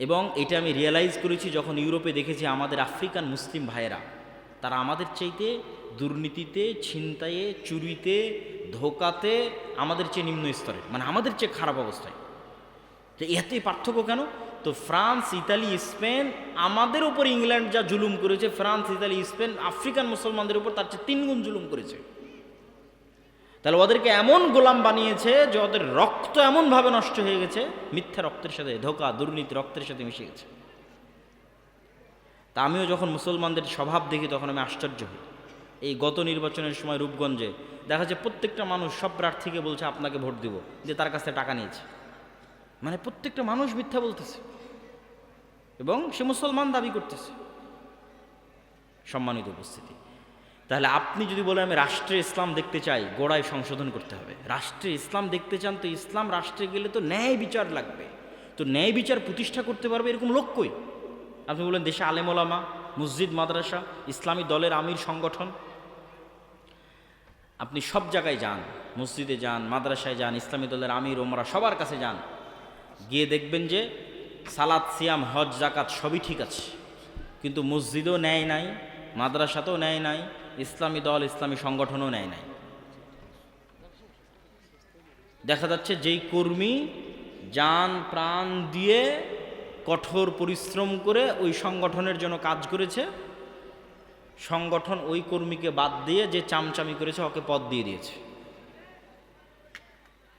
এবং এটা আমি রিয়েলাইজ করেছি যখন ইউরোপে দেখেছি আমাদের আফ্রিকান মুসলিম ভাইয়েরা। তারা আমাদের চাইতে দুর্নীতিতে, ছিনতাইয়ে, চুরিতে, ধোকাতে আমাদের চেয়ে নিম্ন স্তরে মানে আমাদের চেয়ে খারাপ অবস্থায়। তো এতেই পার্থক্য কেন? তো ফ্রান্স, ইতালি, স্পেন আমাদের উপর ইংল্যান্ড যা জুলুম করেছে, ফ্রান্স, ইতালি, স্পেন, আফ্রিকান মুসলমানদের উপর তার চেয়ে তিনগুণ জুলুম করেছে। তাহলে ওদেরকে এমন গোলাম বানিয়েছে যে ওদের রক্ত এমনভাবে নষ্ট হয়ে গেছে, মিথ্যা রক্তের সাথে, ধোকা, দুর্নীতি রক্তের সাথে মিশে গেছে। তা আমিও যখন মুসলমানদের স্বভাব দেখি, তখন আমি আশ্চর্য হই। এই গত নির্বাচনের সময় রূপগঞ্জে দেখা যায় প্রত্যেকটা মানুষ সব প্রার্থীকে বলছে, আপনাকে ভোট দিব। যে তার কাছ থেকে টাকা নিয়েছে। মানে প্রত্যেকটা মানুষ মিথ্যা বলতেছে এবং সে মুসলমান দাবি করতেছে। সম্মানিত উপস্থিতি। তাহলে আপনি যদি বলেন, আমি রাষ্ট্রে ইসলাম দেখতে চাই গোড়ায় সংশোধন করতে হবে। রাষ্ট্রে ইসলাম দেখতে চান তো ইসলাম রাষ্ট্রে গেলে তো ন্যায় বিচার লাগবে। তো ন্যায় বিচার প্রতিষ্ঠা করতে পারবে এরকম লোক কই? আপনি বলেন, দেশে আলেমোলামা মসজিদ, মাদ্রাসা, ইসলামী দলের আমির সংগঠন আপনি সব জায়গায় যান, মসজিদে যান, মাদ্রাসায় যান, ইসলামী দলের আমির ওমরা সবার কাছে যান। গিয়ে দেখবেন যে সালাদ সিয়াম, হজ জাকাত সবই ঠিক আছে। কিন্তু মসজিদও নেয় নাই, মাদ্রাসাতেও নেয় নাই ইসলামী দল, ইসলামী সংগঠনও নেয় নাই। দেখা যাচ্ছে যেই কর্মী যান, প্রাণ দিয়ে কঠোর পরিশ্রম করে ওই সংগঠনের জন্য কাজ করেছে, সংগঠন ওই কর্মীকে বাদ দিয়ে যে চামচামি করেছে, ওকে পদ দিয়ে দিয়েছে।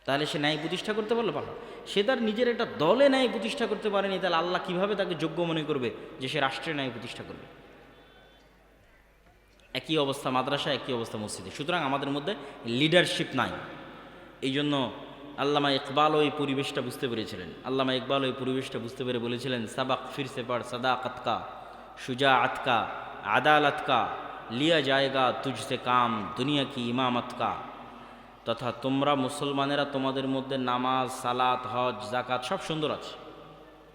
তাহলে সে ন্যায় প্রতিষ্ঠা করতে পারল ভালো সে তার নিজের একটা দলে ন্যায় প্রতিষ্ঠা করতে পারেনি, তাহলে আল্লাহ কীভাবে তাকে যোগ্য মনে করবে যে সে রাষ্ট্রে ন্যায় প্রতিষ্ঠা করবে? একই অবস্থা মাদ্রাসা, একই অবস্থা মসজিদে। সুতরাং আমাদের মধ্যে লিডারশিপ নাই। এই জন্য আল্লামা ইকবাল ওই পরিবেশটা বুঝতে পেরেছিলেন। আল্লামা ইকবাল ওই পরিবেশটা বুঝতে পেরে বলেছিলেন, সাবাক ফির সে পড় সদা আতকা সুজা আতকা আদালত কা, লিয়া জায়গা তুঝসে কাম, দুনিয়া কি ইমামত কা। তথা তোমরা মুসলমানেরা তোমাদের মধ্যে নামাজ, সালাত, হজ জাকাত সব সুন্দর আছে।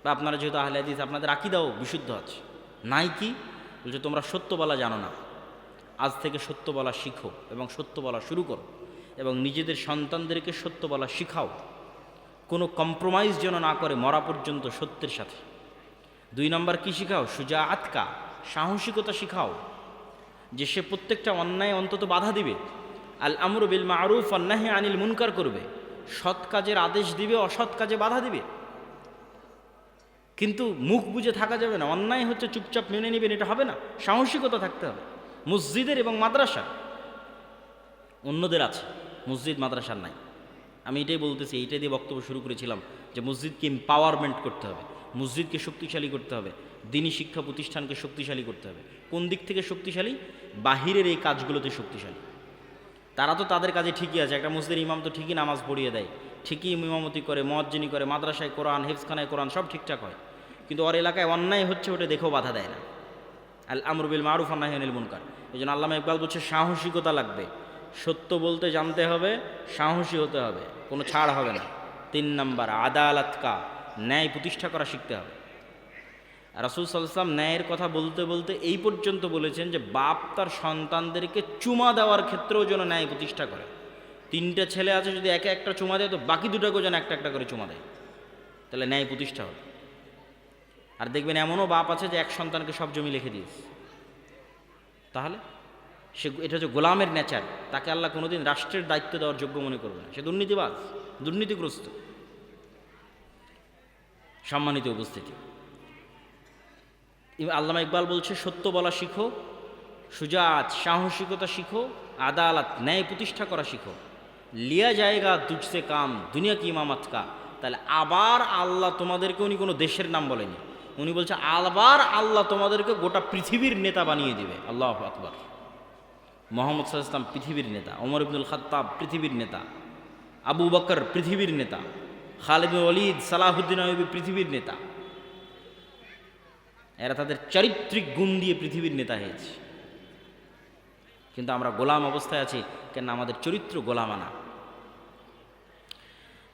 বা আপনারা যেহেতু আহলে হাদিস, আপনাদের আকিদাও বিশুদ্ধ আছে। নাই কি? বলছে, তোমরা সত্য বলা জানো না। আজ থেকে সত্য বলা শিখো এবং সত্য বলা শুরু করো এবং নিজেদের সন্তানদেরকে সত্য বলা শিখাও। কোনো কম্প্রোমাইজ যেন না করে মরা পর্যন্ত সত্যের সাথে। দুই নম্বর কি শিখাও? সুজা আতকা সাহসিকতা শিখাও। যে সে প্রত্যেকটা অন্যায় অন্তত বাধা দিবে। আল আমর বিল মারুফ অন্যাহে আনিল মুনকার করবে। সৎ কাজের আদেশ দিবে, অসৎ কাজে বাধা দিবে। কিন্তু মুখ বুঝে থাকা যাবে না। অন্যায় হচ্ছে চুপচাপ মেনে নেবেন, এটা হবে না। সাহসিকতা থাকতে হবে। মসজিদের এবং মাদ্রাসা অন্যদের আছে, মসজিদ, মাদ্রাসার নাই। আমি এটাই বলতেছি, এইটাই দিয়ে বক্তব্য শুরু করেছিলাম যে মসজিদকে এম্পাওয়ারমেন্ট করতে হবে, মসজিদকে শক্তিশালী করতে হবে, দিনী শিক্ষা প্রতিষ্ঠানকে শক্তিশালী করতে হবে। কোন দিক থেকে শক্তিশালী? বাহিরের এই কাজগুলোতে শক্তিশালী। তারা তো তাদের কাজে ঠিকই আছে, একটা মসজিদের ইমাম তো ঠিকই নামাজ পড়িয়ে দেয়, ঠিকই ইমামতি করে মজ্জিনী করে, মাদ্রাসায় কোরআন হেফসখানায় কোরআন সব ঠিকঠাক হয়। কিন্তু ওর এলাকায় অন্যায় হচ্ছে, ওটা দেখেও বাধা দেয় না। আল আমরুবিল মারুফ আন্নাহ আনিল মুনকার। এই জন্য আল্লামা ইকবাল বলছে, সাহসিকতা লাগবে। সত্য বলতে জানতে হবে, সাহসী হতে হবে, কোনো ছাড় হবে না। তিন নম্বর, আদালত কা? ন্যায় প্রতিষ্ঠা করা শিখতে হবে। রাসুল সাল্লাম ন্যায়ের কথা বলতে বলতে এই পর্যন্ত বলেছেন যে, বাপ তার সন্তানদেরকে চুমা দেওয়ার ক্ষেত্রেও যেন ন্যায় প্রতিষ্ঠা করে। তিনটা ছেলে আছে, যদি একে একটা চুমা দেয়, তো বাকি দুটাকেও যেন একটা একটা করে চুমা দেয়। তাহলে ন্যায় প্রতিষ্ঠা হবে। আর দেখবেন এমনও বাপ আছে যে এক সন্তানকে সব জমি লিখে দিয়েছে। তাহলে? সে এটা হচ্ছে গোলামের নেচার। তাকে আল্লাহ কোনোদিন রাষ্ট্রের দায়িত্ব দেওয়ার যোগ্য মনে করবে না। সে দুর্নীতিবাজ, দুর্নীতিগ্রস্ত। সম্মানিত উপস্থিতি। আল্লামা ইকবাল বলছে, সত্য বলা শিখো, সুজাত, সাহসিকতা শিখো, আদালত, ন্যায় প্রতিষ্ঠা করা শিখো। লিয়া জায়গা দুজসে কাম, দুনিয়া কি ইমামত কা? তাহলে আবার আল্লাহ তোমাদেরকে উনি কোনো দেশের নাম বলেনি। উনি বলছে আবার আল্লাহ তোমাদেরকে গোটা পৃথিবীর নেতা বানিয়ে দিবে। আল্লাহ আকবর। মোহাম্মদ সাল্লাম পৃথিবীর নেতা, ওমর ইবনুল খাত্তাব পৃথিবীর নেতা, আবু বকর পৃথিবীর নেতা, খালিদ ওলিদ সালাহুদ্দিন আয়ুবী পৃথিবীর নেতা। এরা তাদের চারিত্রিক গুণ দিয়ে পৃথিবীর নেতা হয়েছে। কিন্তু আমরা গোলাম অবস্থায় আছি কেন আমাদের চরিত্র গোলামানা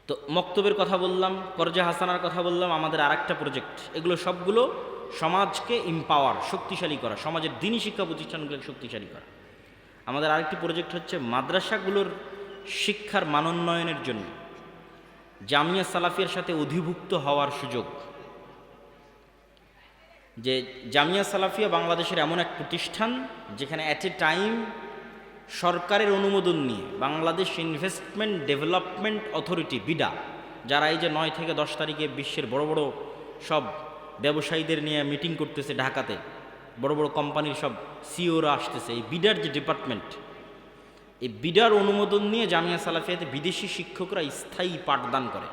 তো মক্তবের কথা বললাম, করজা হাসানার কথা বললাম, আমাদের আরেকটা প্রজেক্ট এগুলো সবগুলো সমাজকে ইম্পাওয়ার শক্তিশালী করা, সমাজের দিনী শিক্ষা প্রতিষ্ঠানগুলোকে শক্তিশালী করা। আমাদের আরেকটি প্রজেক্ট হচ্ছে মাদ্রাসাগুলোর শিক্ষার মানোন্নয়নের জন্য। জামিয়া সালাফিয়ার সাথে অধিভুক্ত হওয়ার সুযোগ। যে জামিয়া সালাফিয়া বাংলাদেশের এমন এক প্রতিষ্ঠান যেখানে অ্যাট এ টাইম সরকারের অনুমোদন নিয়ে Bangladesh investment development authority, BIDA, যারা এই যে নয় থেকে দশ তারিখে বিশ্বের বড় বড় সব ব্যবসায়ীদের নিয়ে মিটিং করতেছে ঢাকাতে, বড় বড় কোম্পানির সব সিওরা আসতেছে, এই বিডার যে ডিপার্টমেন্ট, এই বিডার অনুমোদন নিয়ে জামিয়া সালাফিয়াতে বিদেশি শিক্ষকরা স্থায়ী পাঠদান করে।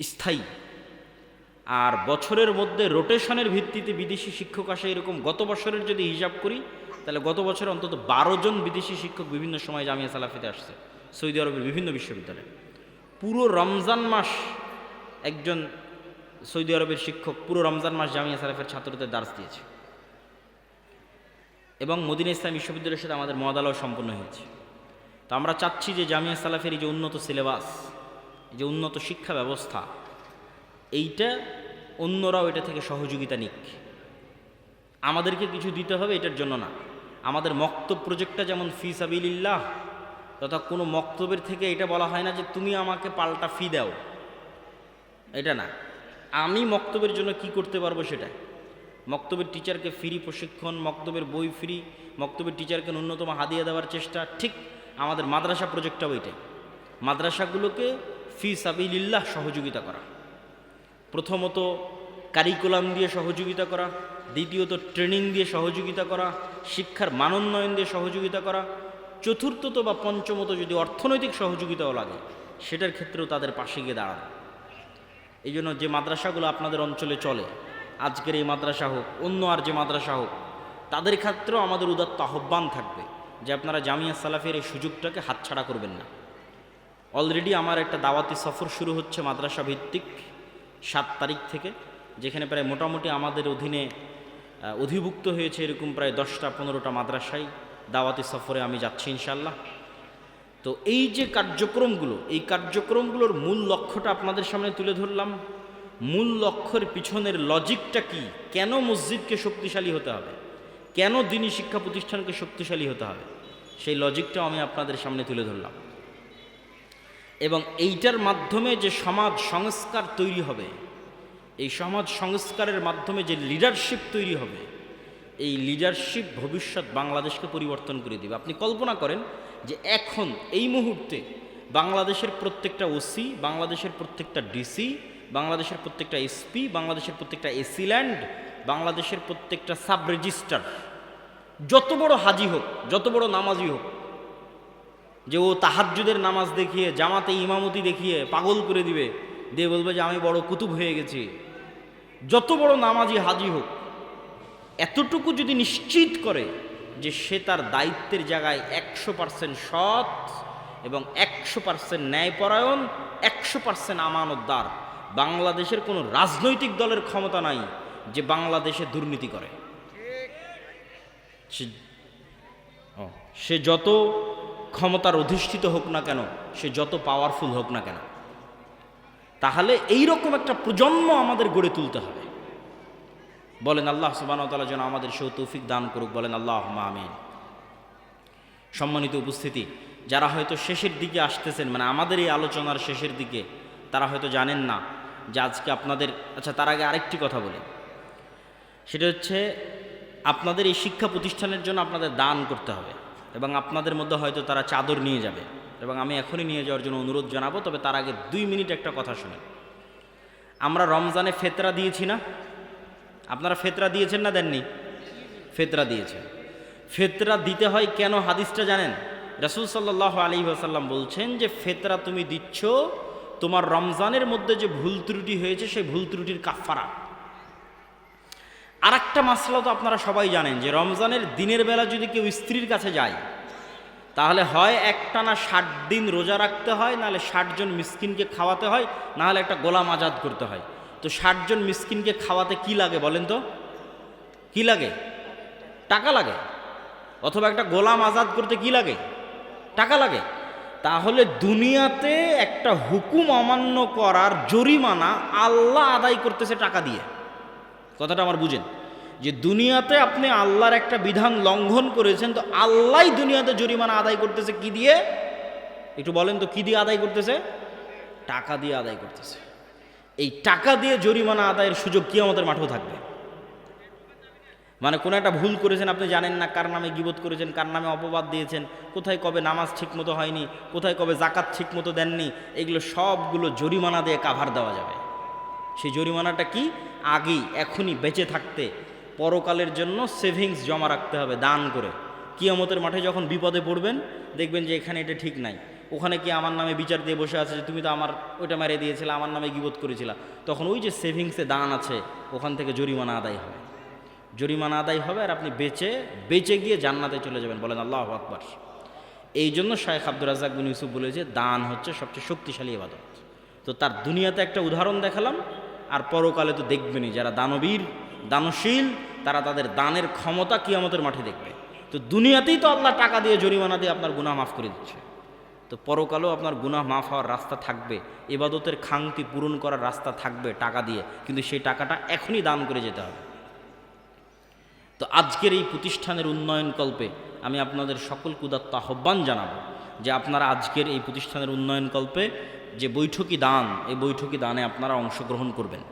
স্থায়ী। আর বছরের মধ্যে রোটেশনের ভিত্তিতে বিদেশি শিক্ষক আসে এরকম, গত বছরের যদি হিসাব করি তাহলে গত বছর অন্তত বারো জন বিদেশি শিক্ষক বিভিন্ন সময় জামিয়া সালাফিতে আসছে। সৌদি আরবের বিভিন্ন বিশ্ববিদ্যালয়ে। পুরো রমজান মাস একজন সৌদি আরবের শিক্ষক পুরো রমজান মাস জামিয়া সালাফের ছাত্রদের দার্স দিয়েছে। এবং মদিনা ইসলাম বিশ্ববিদ্যালয়ের সাথে আমাদের মদালাও সম্পন্ন হয়েছে। তো আমরা চাচ্ছি যে জামিয়া সালাফের এই যে উন্নত সিলেবাস যে উন্নত শিক্ষা ব্যবস্থা, এইটা অন্যরাও এটা থেকে সহযোগিতা নিক। আমাদেরকে কিছু দিতে হবে এটার জন্য না। আমাদের মক্তব প্রজেক্টটা যেমন ফি সাবিল্লাহ তথা কোনো মক্তবের থেকে এটা বলা হয় না যে তুমি আমাকে পাল্টা ফি দাও। এটা না। আমি মক্তবের জন্য কি করতে পারব সেটা? মক্তবের টিচারকে ফ্রি প্রশিক্ষণ, মক্তবের বই ফ্রি মক্তবের টিচারকে ন্যূনতম হাদিয়া দেওয়ার চেষ্টা, ঠিক আমাদের মাদ্রাসা প্রজেক্টটাও এটাই মাদ্রাসাগুলোকে ফি সাবিল্লাহ সহযোগিতা করা। প্রথমত কারিকুলাম দিয়ে সহযোগিতা করা। দ্বিতীয়ত ট্রেনিং দিয়ে সহযোগিতা করা, শিক্ষার মানোন্নয়ন দিয়ে সহযোগিতা করা। চতুর্থত বা পঞ্চমত যদি অর্থনৈতিক সহযোগিতাও লাগে, সেটার ক্ষেত্রেও তাদের পাশে গিয়ে দাঁড়ানো। এই জন্য যে মাদ্রাসাগুলো আপনাদের অঞ্চলে চলে, আজকের এই মাদ্রাসা হোক, অন্য আর যে মাদ্রাসা হোক, তাদের ক্ষেত্রেও আমাদের উদাত্ত আহ্বান থাকবে যে আপনারা জামিয়া সালাফের এই সুযোগটাকে হাতছাড়া করবেন না। অলরেডি আমার একটা দাওয়াতি সফর শুরু হচ্ছে মাদ্রাসা ভিত্তিক সাত তারিখ থেকে, যেখানে প্রায় মোটামুটি আমাদের অধীনে অধিভুক্ত হয়েছে এরকম প্রায় দশটা, পনেরোটা মাদ্রাসায়। দাওয়াতি সফরে আমি যাচ্ছি ইনশাল্লাহ তো এই যে কার্যক্রমগুলো, এই কার্যক্রমগুলোর মূল লক্ষ্যটা আপনাদের সামনে তুলে ধরলাম। মূল লক্ষ্যের পিছনের লজিকটা কি? কেন মসজিদকে শক্তিশালী হতে হবে? কেন দিনী শিক্ষা প্রতিষ্ঠানকে শক্তিশালী হতে হবে? সেই লজিকটাও আমি আপনাদের সামনে তুলে ধরলাম। এবং এইটার মাধ্যমে যে সমাজ সংস্কার তৈরি হবে এই সমাজ সংস্কারের মাধ্যমে যে লিডারশিপ তৈরি হবে, এই লিডারশিপ ভবিষ্যৎ বাংলাদেশকে পরিবর্তন করে দেবে। আপনি কল্পনা করেন যে এখন, এই মুহূর্তে বাংলাদেশের প্রত্যেকটা ওসি বাংলাদেশের প্রত্যেকটা ডিসি বাংলাদেশের প্রত্যেকটা এসপি বাংলাদেশের প্রত্যেকটা এসিল্যান্ড বাংলাদেশের প্রত্যেকটা সাব রেজিস্টার যত বড় হাজি হোক, যত বড় নামাজি হোক, যে ও তাহাজ্জুদের নামাজ দেখিয়ে, জামাতে ইমামতি দেখিয়ে পাগল করে দিবে, দিয়ে বলবে যে আমি বড় কুতুব হয়ে গেছি। যত বড় নামাজি হাজি হোক, এতটুকু যদি নিশ্চিত করে যে সে তার দায়িত্বের জায়গায় একশো পার্সেন্ট সৎ এবং একশো পার্সেন্ট ন্যায়পরায়ণ, একশো পার্সেন্ট আমানতদার, বাংলাদেশের কোনো রাজনৈতিক দলের ক্ষমতা নাই যে বাংলাদেশে দুর্নীতি করে। সে যত ক্ষমতার অধিষ্ঠিত হোক না কেন, সে যত পাওয়ারফুল হোক না কেন। তাহলে এই রকম একটা প্রজন্ম আমাদের গড়ে তুলতে হবে। বলেন আল্লাহ সুবাহতালা যেন আমাদের সেও তৌফিক দান করুক, বলেন আল্লাহ আমিন। সম্মানিত উপস্থিতি, যারা হয়তো শেষের দিকে আসতেছেন মানে আমাদের এই আলোচনার শেষের দিকে, তারা হয়তো জানেন না যে আজকে আপনাদের আচ্ছা তার আগে আরেকটি কথা বলি। সেটা হচ্ছে আপনাদের এই শিক্ষা প্রতিষ্ঠানের জন্য আপনাদের দান করতে হবে এবং আপনাদের মধ্যে হয়তো তারা চাদর নিয়ে যাবে। এবং আমি এখনই নিয়ে যাওয়ার জন্য অনুরোধ জানাব, তবে তার আগে দুই মিনিট একটা কথা শুনে আমরা রমজানে ফেতরা দিয়েছি না? আপনারা ফেতরা দিয়েছেন না দেননি? ফেতরা দিয়েছেন। ফেতরা দিতে হয় কেন হাদিসটা জানেন? রাসুল সাল্লাহ আলী আসাল্লাম বলছেন যে, ফেতরা তুমি দিচ্ছ, তোমার রমজানের মধ্যে যে ভুল ত্রুটি হয়েছে, সেই ভুল ত্রুটির কাফারা আর একটা মাসলা তো আপনারা সবাই জানেন যে, রমজানের দিনের বেলা যদি কেউ স্ত্রীর কাছে যায় তাহলে হয় একটানা ষাট দিন রোজা রাখতে হয়, নাহলে ষাটজন মিসকিনকে খাওয়াতে হয়, নাহলে একটা গোলাম আজাদ করতে হয়। তো ষাটজন মিসকিনকে খাওয়াতে কি লাগে বলেন তো? কি লাগে? টাকা লাগে। অথবা একটা গোলাম আজাদ করতে কি লাগে? টাকা লাগে। তাহলে দুনিয়াতে একটা হুকুম অমান্য করার জরিমানা আল্লাহ আদায় করতেছে টাকা দিয়ে। কথাটা আমার বুঝেন। যে দুনিয়াতে আপনি আল্লাহর একটা বিধান লঙ্ঘন করেছেন, তো আল্লাহই দুনিয়াতে জরিমানা আদায় করতেছে কি দিয়ে? একটু বলেন তো, কি দিয়ে আদায় করতেছে? টাকা দিয়ে আদায় করতেছে। এই টাকা দিয়ে জরিমানা আদায়ের সুযোগ কি আমাদের মাঠেও থাকবে? মানে কোনো একটা ভুল করেছেন, আপনি জানেন না কার নামে গিবোধ করেছেন, কার নামে অপবাদ দিয়েছেন, কোথায় কবে নামাজ ঠিকমতো হয়নি, কোথায় কবে জাকাত ঠিকমতো দেননি, এগুলো সবগুলো জরিমানা দিয়ে কাভার দেওয়া যাবে। সেই জরিমানাটা কি? আগেই, এখনই বেঁচে থাকতে পরকালের জন্য সেভিংস জমা রাখতে হবে, দান করে। কিয়ামতের মাঠে যখন বিপদে পড়বেন, দেখবেন যে এখানে এটা ঠিক নাই। ওখানে কি আমার নামে বিচার দিয়ে বসে আছে যে তুমি তো আমার, ওইটা মেরে দিয়েছিলে, আমার নামে গিবত করেছিলা। তখন ওই যে সেভিংসে দান আছে, ওখান থেকে জরিমানা আদায় হবে। জরিমানা আদায় হবে আর আপনি বেচে বেচে গিয়ে জান্নাতে চলে যাবেন। বলেন আল্লাহ আকবর। এই জন্য শায়েখ আব্দুর রাজাক বিন ইউসুফ বলেছে দান হচ্ছে সবচেয়ে শক্তিশালী ইবাদত। তো তার দুনিয়াতে একটা উদাহরণ দেখালাম, আর পরকালে তো দেখবেনই যারা দানবীর, দানশীল তারা তাদের দানের ক্ষমতা কিয়ামতের মাঠে দেখবে। তো দুনিয়াতেই তো আল্লাহ টাকা দিয়ে জরিমানা দিয়ে আপনার গুনাহ মাফ করে দিচ্ছে। তো পরকালেও আপনার গুনাহ মাফ হওয়ার রাস্তা থাকবে, এবাদতের খাংতি পূরণ করার রাস্তা থাকবে টাকা দিয়ে, কিন্তু সেই টাকাটা এখনই দান করে যেতে হবে। তো আজকের এই প্রতিষ্ঠানের উন্নয়ন কল্পে আমি আপনাদের সকল কুদাত্ত আহ্বান জানাব যে আপনারা আজকের এই প্রতিষ্ঠানের উন্নয়ন কল্পে যে বৈঠকি দান, এই বৈঠকি দানে আপনারা অংশগ্রহণ করবেন।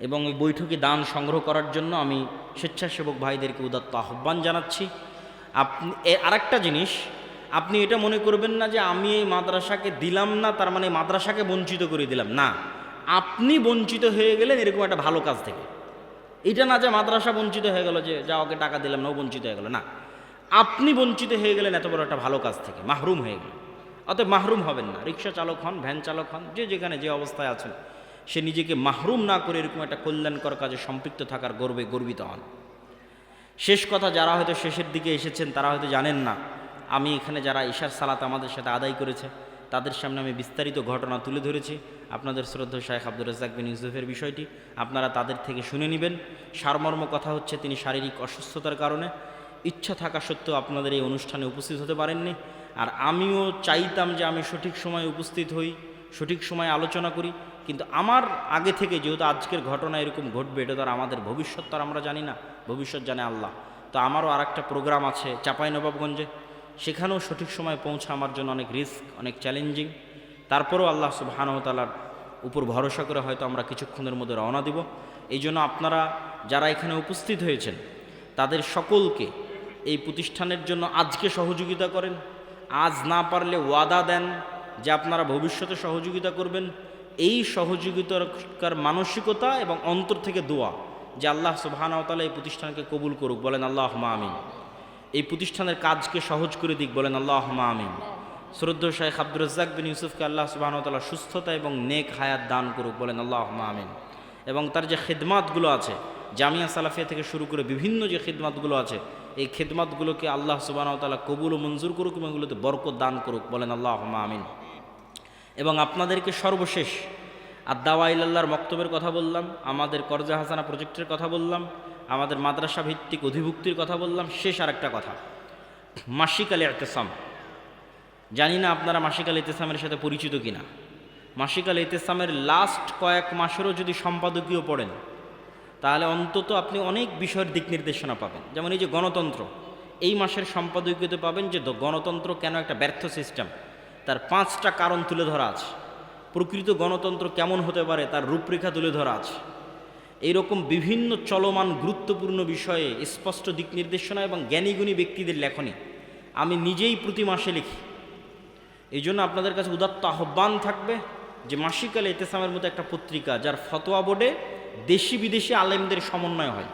এবং এই বৈঠকে দান সংগ্রহ করার জন্য আমি স্বেচ্ছাসেবক ভাইদেরকে উদাত্ত আহ্বান জানাচ্ছি। আপনি আরেকটা জিনিস, আপনি এটা মনে করবেন না যে আমি এই মাদ্রাসাকে দিলাম না, তার মানে মাদ্রাসাকে বঞ্চিত করে দিলাম। না, আপনি বঞ্চিত হয়ে গেলেন এরকম একটা ভালো কাজ থেকে। এটা না যে মাদ্রাসা বঞ্চিত হয়ে গেল যে, যা ওকে টাকা দিলাম না, ও বঞ্চিত হয়ে গেল। না, আপনি বঞ্চিত হয়ে গেলেন এত বড় একটা ভালো কাজ থেকে, মাহরুম হয়ে গেল অতএব মাহরুম হবেন না। রিক্সা চালক হন, ভ্যান চালক হন, যে যেখানে যে অবস্থায় আছেন। সে নিজেকে মাহরুম না করে এরকম একটা কল্যাণকর কাজে সম্পৃক্ত থাকার গর্বে গর্বিত হন। শেষ কথা, যারা হয়তো শেষের দিকে এসেছেন, তারা হয়তো জানেন না, আমি এখানে যারা ঈশার সালাত আমাদের সাথে আদায় করেছে, তাদের সামনে আমি বিস্তারিত ঘটনা তুলে ধরেছি। আপনাদের শ্রদ্ধা শাহেখ আব্দুর রাজাক বিন ইউসুফের বিষয়টি আপনারা তাদের থেকে শুনে নেবেন। সারমর্ম কথা হচ্ছে, তিনি শারীরিক অসুস্থতার কারণে ইচ্ছা থাকা সত্ত্বেও আপনাদের এই অনুষ্ঠানে উপস্থিত হতে পারেননি। আর আমিও চাইতাম যে আমি সঠিক সময়ে উপস্থিত হই। সঠিক সময়ে আলোচনা করি। কিন্তু আমার আগে থেকে যেহেতু আজকের ঘটনা এরকম ঘটবে, এটা তো আর আমাদের ভবিষ্যৎ তো আর আমরা জানি না। ভবিষ্যৎ জানে আল্লাহ। তো আমারও আর একটা প্রোগ্রাম আছে চাঁপাইনবাবগঞ্জে সেখানেও সঠিক সময় পৌঁছা আমার জন্য অনেক রিস্ক, অনেক চ্যালেঞ্জিং। তারপরেও আল্লাহ সুবাহানতালার উপর ভরসা করে হয়তো আমরা কিছুক্ষণের মধ্যে রওনা দিব। এই জন্য আপনারা যারা এখানে উপস্থিত হয়েছেন, তাদের সকলকে এই প্রতিষ্ঠানের জন্য আজকে সহযোগিতা করেন। আজ না পারলে ওয়াদা দেন যে আপনারা ভবিষ্যতে সহযোগিতা করবেন, এই সহযোগিতার মানসিকতা এবং অন্তর থেকে দোয়া যে আল্লাহ সুবাহানতালা এই প্রতিষ্ঠানকে কবুল করুক, বলেন আল্লাহ আমিন। এই প্রতিষ্ঠানের কাজকে সহজ করে দিক, বলেন আল্লাহ আমিন। শ্রদ্ধ শাহেখ আব্দুর রাজ্জাক বিন ইউসুফকে আল্লাহ সুবাহতাল্লাহ সুস্থতা এবং নেক হায়াত দান করুক, বলেন আল্লাহ আমিন। এবং তার যে খেদমাতগুলো আছে, জামিয়া সালাফিয়া থেকে শুরু করে বিভিন্ন যে খেদমাতগুলো আছে, এই খেদমাতগুলোকে আল্লাহ সুবাহতাল্লাহ কবুল ও মঞ্জুর করুক এবং এগুলোতে বরকত দান করুক, বলেন আল্লাহ আমিন। এবং আপনাদেরকে সর্বশেষ আর দাওয়া ইল্লাহর মক্তবের কথা বললাম, আমাদের করজা হাসানা প্রজেক্টের কথা বললাম, আমাদের মাদ্রাসা ভিত্তিক অধিভুক্তির কথা বললাম, শেষ আর একটা কথা। মাসিক আলী এতেসাম জানি না আপনারা মাসিক আলী ইতেসামের সাথে পরিচিত কিনা। মাসিক আলী ইতেসামের লাস্ট কয়েক মাসেরও যদি সম্পাদকীয় পড়েন, তাহলে অন্তত আপনি অনেক বিষয়ের দিক নির্দেশনা পাবেন। যেমন এই যে গণতন্ত্র, এই মাসের সম্পাদকীয়তে পাবেন যে গণতন্ত্র কেন একটা ব্যর্থ সিস্টেম তার পাঁচটা কারণ তুলে ধরা আছে। প্রকৃত গণতন্ত্র কেমন হতে পারে তার রূপরেখা তুলে ধরা আছে। এইরকম বিভিন্ন চলমান গুরুত্বপূর্ণ বিষয়ে স্পষ্ট দিক নির্দেশনা এবং জ্ঞানীগুণী ব্যক্তিদের লেখনী আমি নিজেই প্রতি মাসে লিখি। এই জন্য আপনাদের কাছে উদাত্ত আহ্বান থাকবে যে মাসিকালে এতেসামের মতো একটা পত্রিকা যার ফতোয়া বোর্ডে দেশি বিদেশি আলেমদের সমন্বয় হয়।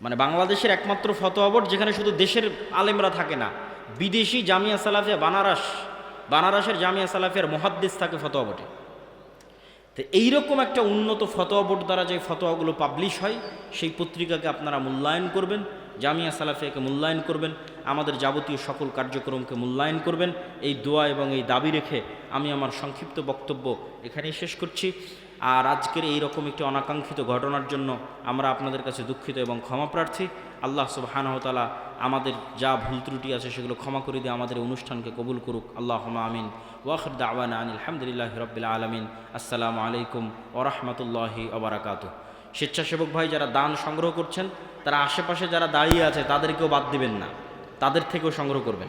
মানে বাংলাদেশের একমাত্র ফতোয়া বোর্ড যেখানে শুধু দেশের আলেমরা থাকে না বিদেশি জামিয়া সালাফিয়া বানারস, বানারসের জামিয়া সালাফিয়ার মহাদ্দেশ থাকে ফতোয়া বোর্ডে। তো এইরকম একটা উন্নত ফতোয়া বোর্ড দ্বারা যে ফতোয়াগুলো পাবলিশ হয়, সেই পত্রিকাকে আপনারা মূল্যায়ন করবেন, জামিয়া সালাফিয়াকে মূল্যায়ন করবেন, আমাদের যাবতীয় সকল কার্যক্রমকে মূল্যায়ন করবেন। এই দোয়া এবং এই দাবি রেখে আমি আমার সংক্ষিপ্ত বক্তব্য এখানেই শেষ করছি। আর আজকের এই রকম একটি অনাকাঙ্ক্ষিত ঘটনার জন্য আমরা আপনাদের কাছে দুঃখিত এবং ক্ষমা প্রার্থী। আল্লাহ সুবাহানহতালা আমাদের যা ভুল ত্রুটি আছে সেগুলো ক্ষমা করে দিয়ে আমাদের অনুষ্ঠানকে কবুল করুক। আল্লাহ আমিন। ওয়াখর দাওয়ান আলহামদুলিল্লাহ রবিল আলমিন। আসসালামু আলাইকুম ওরহমতুল্লাহি ওবরাকাত স্বেচ্ছাসেবক ভাই যারা দান সংগ্রহ করছেন, তারা আশেপাশে যারা দাঁড়িয়ে আছে, তাদেরকেও বাদ দিবেন না। তাদের থেকেও সংগ্রহ করবেন।